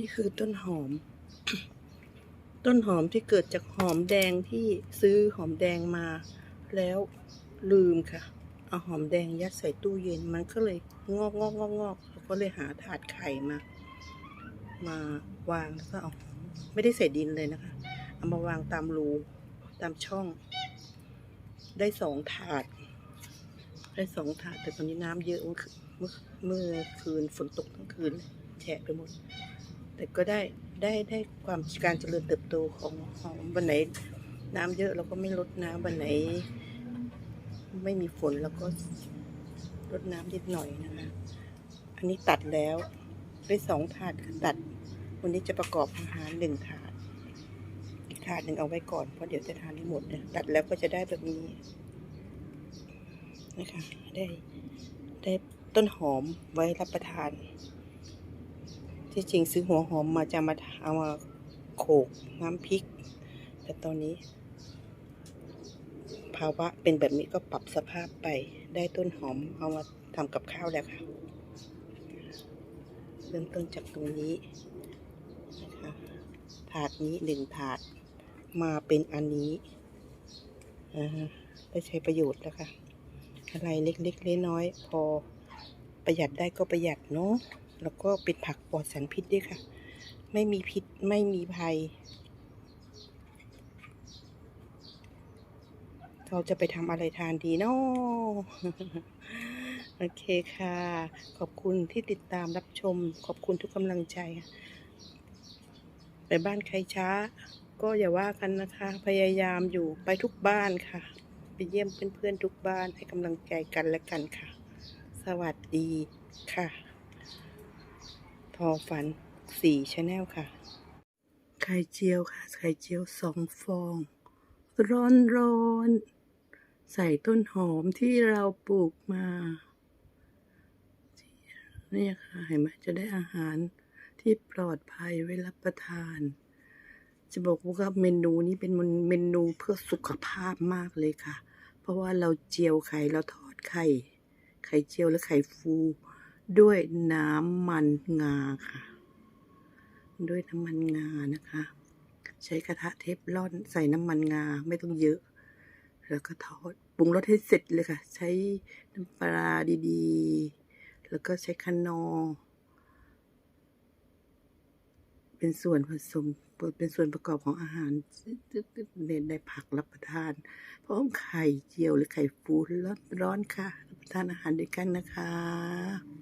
นี่คือต้นหอม ต้นหอมที่เกิดจากหอมแดงที่ซื้อหอมแดงมาแล้วลืมค่ะ เอาหอมแดงยัดใส่ตู้เย็นมันก็เลยงอกงอกงอกงอกเราก็เลยหาถาดไข่มา มาวางแล้วก็เอาไม่ได้ใส่ดินเลยนะคะ เอามาวางตามรูตามช่อง ได้สองถาด ได้สองถาดแต่ตอนนี้น้ำเยอะเมื่อคืนเมื่อเมื่อคืนฝนตกทั้งคืนเลยแฉะไปหมด แต่ก็ได้ได้ได้ความการเจริญเติบโตของของวันไหน น้ำเยอะเราก็ไม่ลดน้ำวันไหน ไม่มีฝนเราก็ลดน้ำนิดหน่อยนะคะอันนี้ตัดแล้วได้สองถาดค่ะตัด วันนี้จะประกอบอาหารหนึ่งถาด อีกถาดหนึ่งเอาไว้ก่อนเพราะเดี๋ยวจะทานไม่หมดเนี่ยตัดแล้วก็จะได้แบบนี้นะคะได้ได้ต้นหอมไว้รับประทาน ที่จริงซื้อหัวหอมมาจะมาเอามาโขลกน้ำพริก แต่ตอนนี้ ภาวะเป็นแบบนี้ก็ปรับสภาพไปได้ต้นหอมเอามาทำกับข้าวแล้วค่ะเริ่มต้นจากตรงนี้นะคะถาดนี้หนึ่งถาดมาเป็นอันนี้ได้ใช้ประโยชน์แล้วค่ะ อะไรเล็กๆน้อยๆพอประหยัดได้ก็ประหยัดเนาะ แล้วก็เป็นผักปลอดสารพิษด้วยค่ะ ไม่มีพิษไม่มีภัย เราจะไปทำอะไรทานดีเนาะโอเคค่ะ ขอบคุณที่ติดตามรับชม ขอบคุณทุกกำลังใจไปบ้านใครช้า ก็อย่าว่ากันนะคะ พยายามอยู่ไปทุกบ้านค่ะ ไปเยี่ยมเพื่อนๆทุกบ้านให้กำลังใจกันและกันค่ะ สวัสดีค่ะ ทอฝันสี่ชาแนลค่ะ ไข่เจียวค่ะ ไข่เจียวสองฟอง ร้อนร้อนๆใส่ต้นหอมที่เราปลูกมาเนี่ยค่ะเห็นไหมจะได้อาหารที่ปลอดภัยไว้รับประทาน จะบอกว่าเมนูนี้เป็นเมนูเพื่อสุขภาพมากเลยค่ะ เพราะว่าเราเจียวไข่เราทอดไข่ ไข่เจียวและไข่ฟู ด้วยน้ำมันงาค่ะ ด้วยน้ำมันงานะคะ ใช้กระทะเทฟลอนใส่น้ำมันงาไม่ต้องเยอะ แล้วก็ทอดปรุงรสให้เสร็จเลยค่ะ ใช้น้ำปลาดีๆ แล้วก็ใช้คะนอ เป็นส่วนผสมเป็นส่วนประกอบของอาหารเน้นได้ผักรับประทานพร้อมไข่เจียวหรือไข่ฟูร้อนๆค่ะ รับประทานอาหารด้วยกันนะคะ